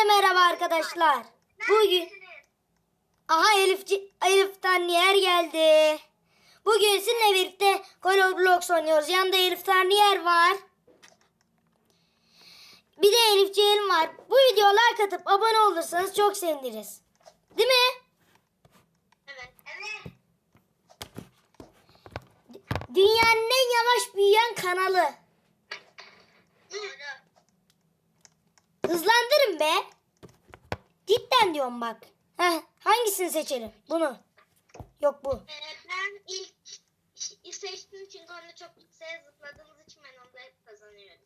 Hepinize merhaba arkadaşlar. Bugün aha Elif Elif yer geldi. Bugün sizinle birlikte Call of Blocks oynuyoruz. Yanında Elif yer var. Bir de Elif Ceylan var. Bu videoya like atıp abone olursanız çok seviniriz. Değil mi? Evet. Evet. Dünyanın en yavaş büyüyen kanalı. Doğru. Hızlandırın be. Cidden diyorum bak. Heh, hangisini seçelim? Bunu. Yok bu. Ee, ben ilk seçtiğim çünkü onda çok yükseğe zıpladığımız için ben onda hep kazanıyorum.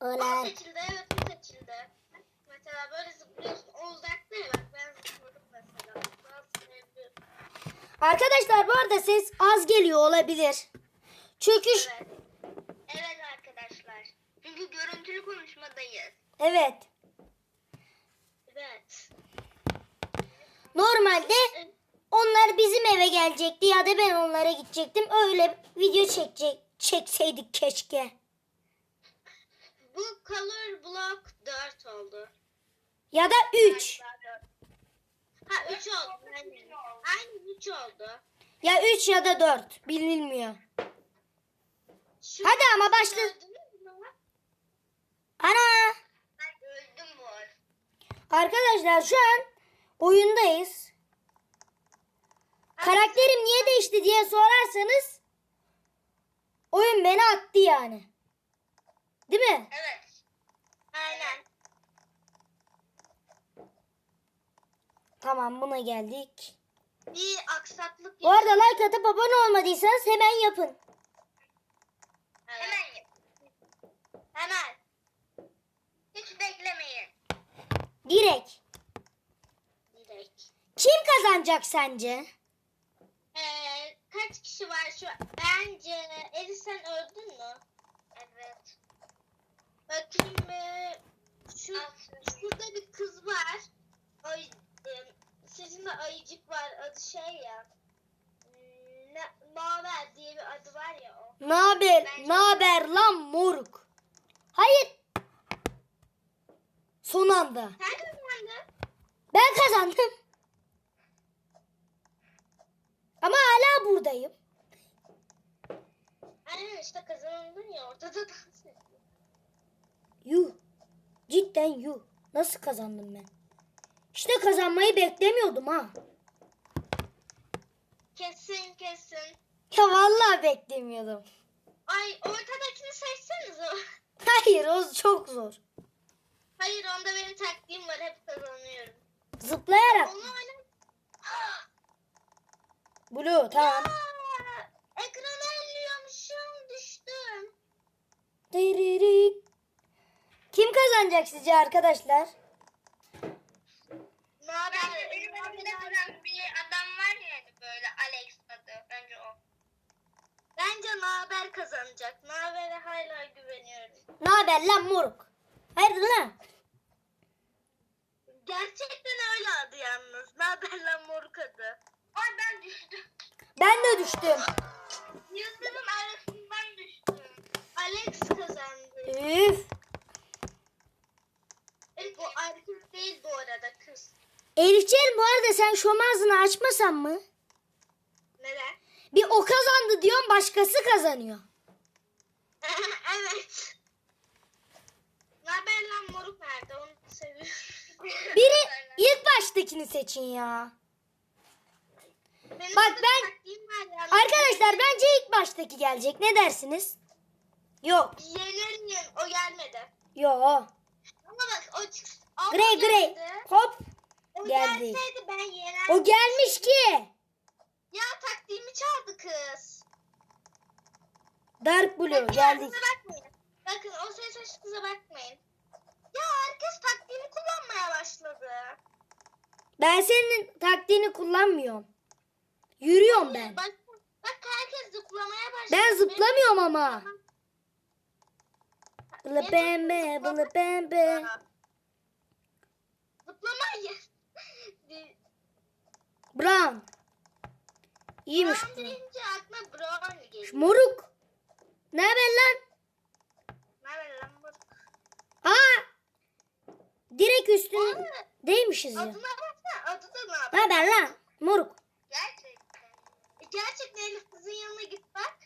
O Olay. seçildi, evet bu seçildi. Mesela böyle zıplıyorsun, o uzakta ya bak ben zıpladım mesela. Arkadaşlar bu arada ses az geliyor olabilir. Çünkü Evet. Çünkü görüntülü konuşmadayız. evet. Evet. Normalde onlar bizim eve gelecekti ya da ben onlara gidecektim. Öyle video çekecek çekseydik keşke. Bu color block 4 oldu. Ya da 3. Ha 3 oldu. Aynen. Aynen 3 oldu. Ya 3 ya da 4 bilinmiyor. Şu Hadi ama başla. Ana! Öldüm arada. Arkadaşlar şu an oyundayız. Karakterim niye değişti diye sorarsanız oyun beni attı yani. Değil mi? Evet. Aynen. Tamam buna geldik. Bir aksaklık Bu arada like atıp abone olmadıysanız hemen yapın. Hemen yap. Hemen. Hiç beklemeyin. Direkt. Direkt. Kim kazanacak sence? Ee, kaç kişi var şu Bence Eli sen öldün mü? Evet. Bakayım ee, şu şurada bir kız var. Ay, e, sizin de ayıcık var adı şey ya. Ne, Naver diye bir adı var ya o. Naber, naber lan moruk. Hayır. Son anda. Sen kazandın. Ben kazandım. Ama hala buradayım. Aynen işte kazandın ya ortada dans ediyor. Yuh. Cidden yuh. Nasıl kazandım ben? İşte kazanmayı beklemiyordum ha. Kesin kesin. Ya vallahi beklemiyordum. Ay ortadakini seçseniz o. Hayır o çok zor. Hayır onda benim taktiğim var hep kazanıyorum. Zıplayarak. Onu. Blue tamam. Aa, ekranı elliyormuşum düştüm. Diririk. Kim kazanacak sizce arkadaşlar? Ne haber? Benim önümde duran bir adam var ya hani böyle Alex adı. Bence o. Bence Naber kazanacak. Naber'e hala güveniyorum. Ne haber lan moruk? Hayırdır lan? Gerçekten öyle adı yalnız. Naber lan moruk adı. Ay ben düştüm. Ben de düştüm. Yıldırım arasından düştüm. Alex kazandı. Üf. Bu erkek değil bu arada kız. Elifçel bu arada sen şom ağzını açmasan mı? Neden? Bir o kazandı diyorsun başkası kazanıyor. evet. Naber lan moruk nerede? Onu seviyorum. Biri ilk baştakini seçin ya. Benim Bak ben-. Arkadaşlar bence ilk baştaki gelecek. Ne dersiniz? Yok. Yenerim. O gelmedi. Yo. Ama bak o. Ama Grey grey. Hop. O Geldi. gelseydi ben yenerdim. O gelmiş ki. Ya taktiğimi çaldı kız. Dark Blue Bakın geldik. bakmayın. Bakın o ses saç kıza bakmayın. Ya herkes taktiğini kullanmaya başladı. Ben senin taktiğini kullanmıyorum. Yürüyorum ben. Bak, bak herkes zıplamaya başladı. Ben zıplamıyorum ama. Bılı pembe, bılı pembe. Zıplamayın. Brown. İyiymiş Brown deyince aklıma Brown geliyor. Moruk. Ne haber lan? Ne haber lan bu? Aa, Direkt üstündeymişiz ya. Adına baksana. Adı da ne Ne haber lan? Moruk. Gerçekten. Elif kızın yanına git bak.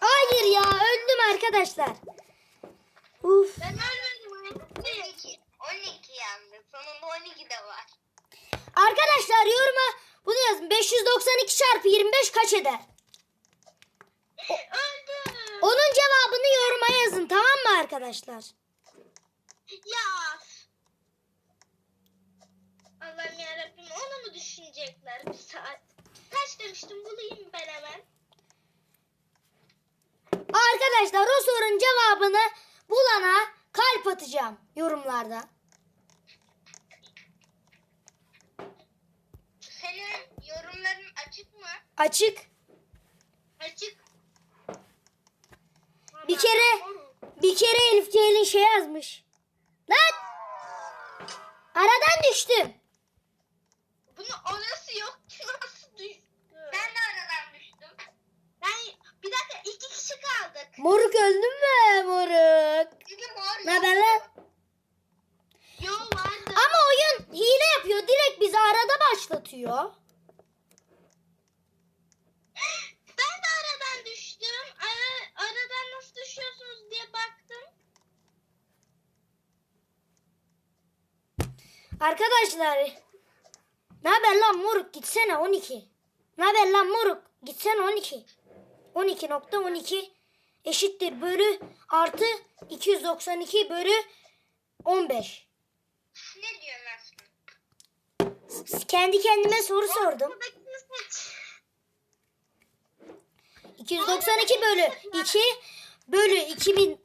Hayır ya öldüm arkadaşlar. Uf. Ben ölmedim. 12. 12 yalnız. Sonunda 12 de var. Arkadaşlar yoruma bunu yazın. 592 çarpı 25 kaç eder? Öldüm. Onun cevabını yoruma yazın tamam mı arkadaşlar? Ya. Allah'ım yarabbim onu mu düşünecekler bir saat? Kaç demiştim bulayım ben hemen. Arkadaşlar o sorunun cevabını bulana kalp atacağım yorumlarda. Senin yorumların açık mı? Açık. Açık. Bir kere bir kere Elif Ceylin şey yazmış. Lan! Aradan düştüm. Bunu orası yok ki nasıl düştü? Ben de aradan düştüm. Ben bir dakika iki kişi kaldık. Moruk öldün mü moruk? Çünkü mor Ne haber lan? Yol vardı. Ama oyun hile yapıyor. Direkt bizi arada başlatıyor. Ben de aradan düştüm. Ara, aradan nasıl düşüyorsunuz diye baktım. Arkadaşlar. Ne haber lan moruk gitsene 12. Ne haber lan moruk gitsene 12. 12.12 eşittir bölü artı 292 bölü 15. Ne? S- Kendi kendime soru sordum. Buradakini seç. 292 bölü 2 bölü 2000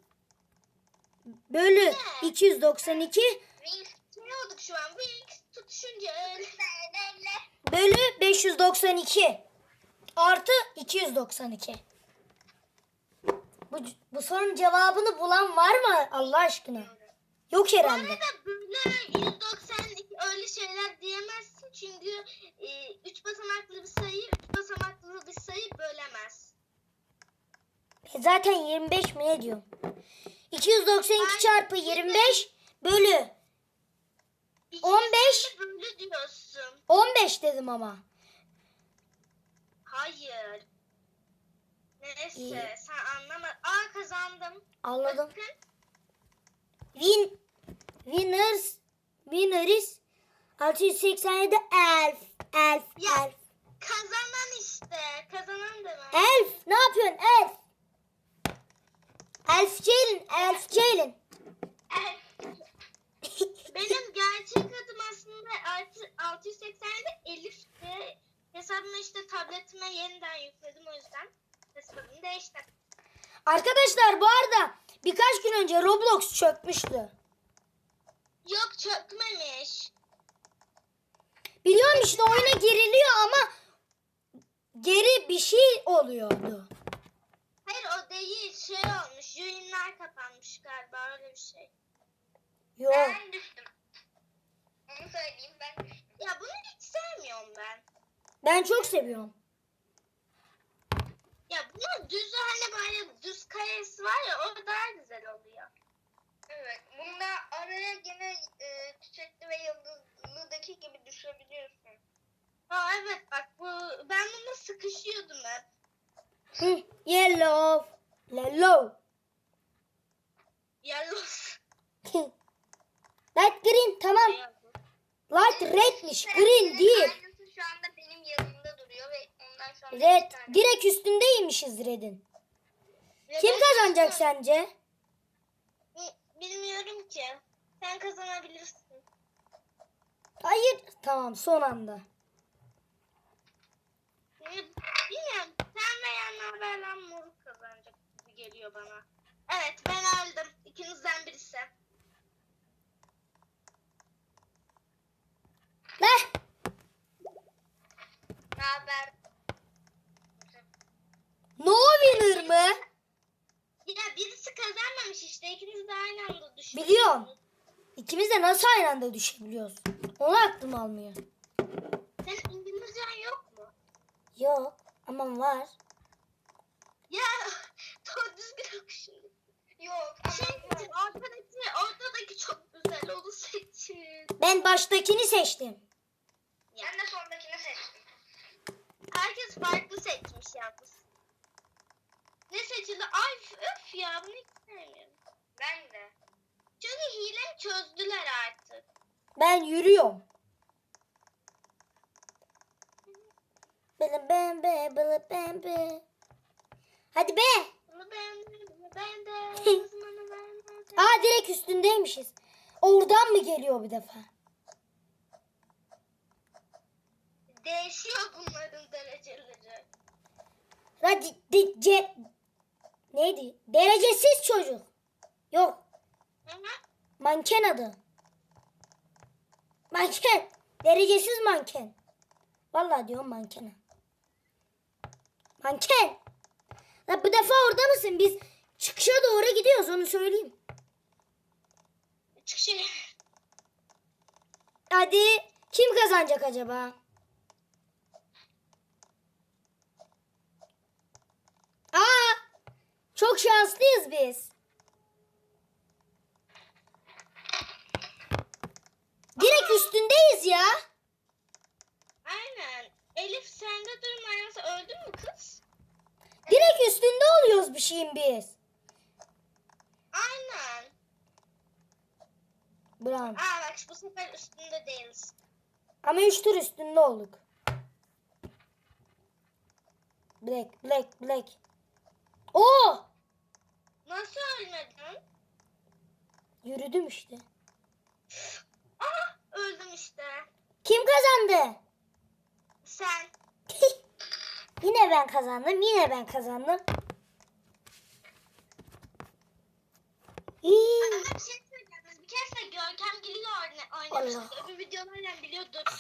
bölü 292 Wings ne olduk şu an? Wings tutuşunca öyle. bölü 592 artı 292. Bu, bu sorunun cevabını bulan var mı Allah aşkına? Yok Bu herhalde. arada böyle 192 öyle şeyler diyemezsin çünkü 3 basamaklı bir sayı 3 basamaklı bir sayı bölemez. E Zaten 25 mi ne diyorum? 292 çarpı 25 bölü İkisini 15. Böyle diyorsun. 15 dedim ama. Hayır. Neyse İyi. sen anlama. Aa kazandım. Anladım. Bakın. Win winners winners 687 elf elf Ya. elf Kazanan işte. Kazanan demek. elf ne yapıyorsun elf elf Ceylin elf Ceylin Benim gerçek adım aslında artı- 687 Elif'ti. Hesabımı işte tabletime yeniden yükledim o yüzden hesabımı değiştirdim. Arkadaşlar bu arada birkaç gün önce Roblox çökmüştü. Yok çökmemiş. Biliyorum işte oyuna giriliyor ama geri bir şey oluyordu. Hayır o değil şey olmuş. Yayınlar kapanmış galiba öyle bir şey. Yok. düştüm. Onu söyleyeyim ben düştüm. Ya bunu hiç sevmiyorum ben. Ben çok seviyorum. Ya bunun düz hani böyle düz karesi var ya o daha güzel oluyor. Evet. Bunda araya gene e, çiçekli ve yıldızlıdaki gibi düşebiliyorsun. Ha evet bak bu ben bunda sıkışıyordum hep. Hı, yellow. Yellow. Yalnız. Light green tamam. Light redmiş green değil. Aynısı şu anda benim yanımda duruyor ve ondan sonra Red. bir tane- Direkt üstündeymişiz redin. Ve Kim ben- kazanacak sence? Bi- Bilmiyorum ki. Sen kazanabilirsin. Hayır. Tamam son anda. Ee, Bilmiyorum. Sen veya Naber'den moruk kazanacak gibi geliyor bana. Evet ben öldüm. İkinizden birisi. Ne? Naber? No winner mı? Ya birisi kazanmamış işte. İkiniz de aynı anda düşüyorsunuz. Biliyorum. İkimiz de nasıl aynı anda düşebiliyoruz? Onu aklım almıyor. Senin İngilizcen yok mu? Yok. Ama var. Ya doğru düzgün oku şimdi. Yok. Şey için ortadaki, ortadaki çok güzel. Onu seçin. Ben baştakini seçtim. Ben de sondakini seçtim. Herkes farklı seçmiş yalnız. Ne seçildi? Ay öf ya bunu hiç sevmiyorum. Ben de. Çünkü hile çözdüler artık. Ben yürüyorum. Bılı ben be bılı ben be. Hadi be. Bunu ben bunu ben de. Aa direkt üstündeymişiz. Oradan mı geliyor bir defa? Değişiyor bunların dereceleri. Hadi de, ce, neydi? Derecesiz çocuk. Yok. Hı hı. Manken adı. Manken. Derecesiz manken. Vallahi diyorum mankene. Manken. La bu defa orada mısın? Biz çıkışa doğru gidiyoruz onu söyleyeyim. Çık şey. Hadi kim kazanacak acaba? Aa! Çok şanslıyız biz. Direkt üstündeyiz ya. Aynen. Elif sende durma yoksa öldün mü kız? Direkt üstünde oluyoruz bir şeyin biz. Aynen. Brown. Aa bak bu sefer üstünde değiliz. Ama üç tur üstünde olduk. Black, black, black. Oo! Nasıl ölmedin? Yürüdüm işte. Aa öldüm işte. Kim kazandı? Sen. yine ben kazandım. Yine ben kazandım. İyi. Ama bir şey söyleyeceğim. Biz bir kere de Görkem oynamıştık. Öbür videolarla biliyorduk.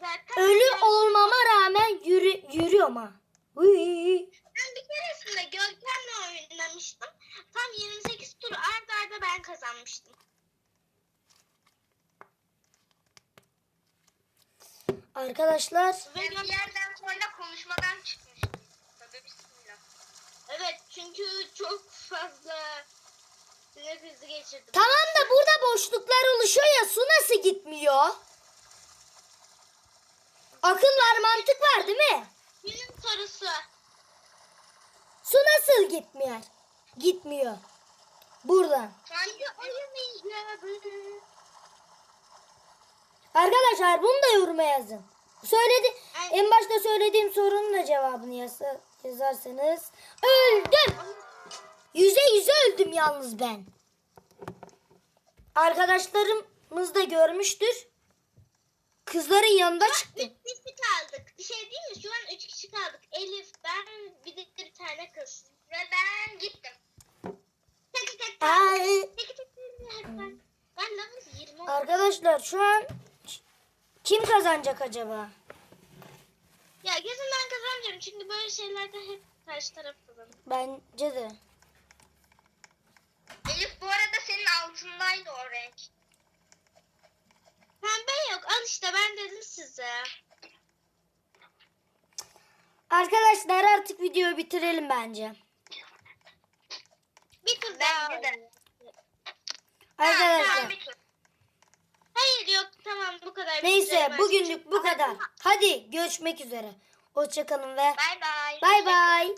Zaten Ölü olmama rağmen yürü, yürüyorum ha. Uy. Ben bir keresinde Görkem'le ben kazanmıştım. Arkadaşlar Ve bir yerden sonra konuşmadan çıkmıştım. Tabii bismillah. Evet çünkü çok fazla sinir krizi geçirdim. tamam da burada boşluklar oluşuyor ya su nasıl gitmiyor? Akıl var mantık var değil mi? Günün sorusu. Su nasıl gitmiyor? Gitmiyor. Buradan. Hangi oyun icabı? Arkadaşlar bunu da yoruma yazın. Söyledi, en başta söylediğim sorunun da cevabını yazsa, yazarsanız öldüm. Yüze yüze öldüm yalnız ben. Arkadaşlarımız da görmüştür. Kızların yanında çıktım. Üç kişi kaldık. Bir şey değil mi? Şu an üç kişi kaldık. Elif, ben, bir de bir tane kız. Ve ben gittim. Arkadaşlar şu an kim kazanacak acaba? Ya kesin ben kazanacağım. Çünkü böyle şeylerde hep karşı taraf kazanır. Bence de. Elif bu arada senin altındaydı o renk. Pembe yok. Al işte ben dedim size. Arkadaşlar artık videoyu bitirelim bence. Daha. oynayalım. Arkadaşlar. Hayır yok tamam bu kadar. Neyse bugünlük bu kadar. Hadi görüşmek üzere. Hoşçakalın ve Bay bay. bay bay.